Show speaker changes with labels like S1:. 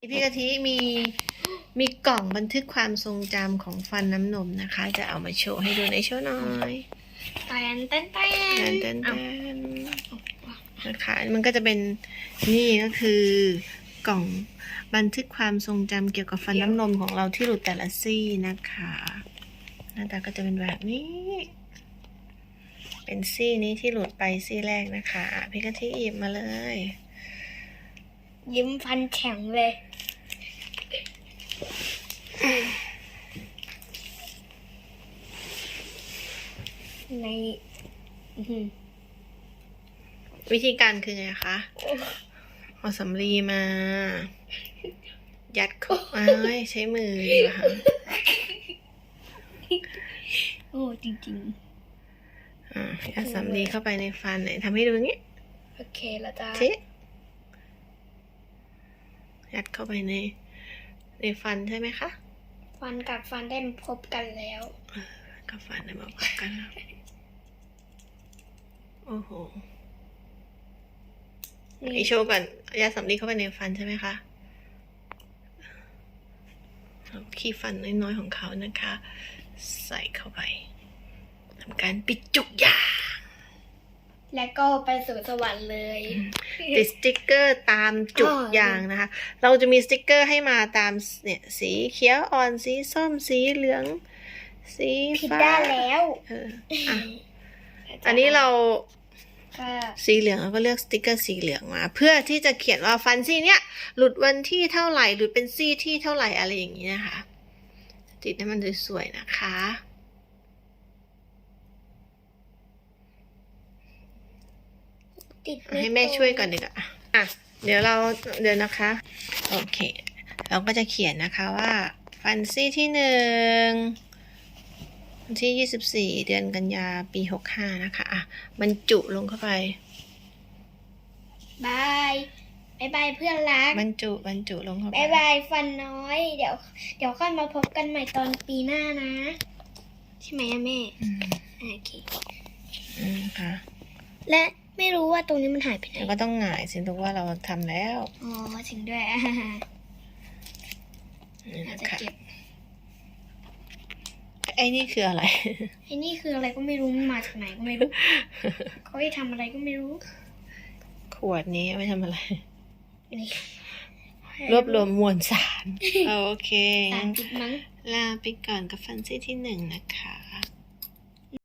S1: พี่กะทิมีมีกล่องบันทึกความทรงจำของฟันน้ำนมนะคะ จะเอามาโชว์ให้ดูในโชว์หน่อย
S2: แตนเต้นเต้
S1: เต้น
S2: น
S1: เต้น
S2: เอา
S1: เต้นนะคะ มันก็จะเป็นนี่ก็คือกล่องบันทึกความทรงจำเกี่ยวกับฟันน้ำนมของเราที่หลุดแต่ละซี่นะคะ หน้าตาก็จะเป็นแบบนี้ เป็นซี่นี้ที่หลุดไปซี่แรกนะคะอะพี่กะทิหยิบมาเลย
S2: ยิ้มฟันแข็งเลย ในอื้อหือ
S1: วิธีการคือไงคะเอาสำลีมา ยัดเข้าเอ้ยใช้มือดีกว่าค่ะ
S2: โอ้จริง
S1: อ่ายัดสำลีเข้าไปในฟันไหนทำให้ดูอย่างนี้
S2: ๆโอเคแล้วจ้า
S1: ชิยัดเข้าไปใน ในฟันใช่ไหมคะ
S2: ฟันกับฟันได้มาพบกันแล้ว
S1: กับฟันนะมาพบกันแล้ว โอ้โหอีโชว์ก่อนยัดสำลีเข้าไปในฟันใช่ไหมคะเอาขี้ฟันน้อยๆของเขานะคะ ใส่เข้าไปทำการปิดจุกยา
S2: แล้วก็ไปสู่สวรรค์เลย
S1: ติดสติกเกอร์ตามจุด
S2: อ๋อยา
S1: งนะคะ เราจะมีสติกเกอร์ให้มาตามเนี่ยสีเขียวอ่อนสีส้มสีเหลือง สี
S2: ผิด
S1: ฟ้า
S2: ด้านแล้ว
S1: เอออะอันนี้เรา
S2: ก็
S1: สีเหลืองเราก็เลือกสติกเกอร์สีเหลืองมา เพื่อที่จะเขียนว่าฟันซี่เนี้ยหลุดวันที่เท่าไหร่หรือเป็นซี่ที่เท่าไหร่อะไรอย่างนี้นะคะ ติดให้มันสวยๆนะคะ
S2: ติด
S1: ให้แม่ช่วยก่อนดีกว่าอะ เดี๋ยวเราเดี๋ยวนะคะ โอเค เราก็จะเขียนนะคะว่า ฟันซี่ที่หนึ่ง วันที่ยี่สิบสี่เดือนกันยาปีหกห้านะคะ อะบรรจุลงเข้าไป
S2: บายบายบายเพื่อนรัก
S1: บรรจุบรรจุลงเข้าไป
S2: บายบายฟันน้อย เดี๋ยว เดี๋ยวค่อยมาพบกันใหม่ตอนปีหน้านะ ใช่ไหมอะแม่
S1: อืม
S2: โอเค
S1: อืมค่ะ
S2: และไม่รู้ว่าตรงนี้มันหายไปไหน
S1: แล้วก็ต้องหงายสิลูกว่าเราทำแล้ว
S2: อ๋อจริงด้วย
S1: นี่
S2: อาจ
S1: นะ
S2: จะ
S1: คะ
S2: เก็บ
S1: ไอ้นี่คืออะไร
S2: ไอ้นี่คืออะไรก็ไม่รู้มันมาจากไหนก็ไม่รู้เขาให้ทำอะไรก็ไม่รู้
S1: ขวดนี้เอาไว้ทำอะไร
S2: นี่
S1: รวบรวมมวลสาร โอเค
S2: สารพิษมั้ง
S1: ลาไปก่อนกับฟันซี่ที่หนึ่งนะคะ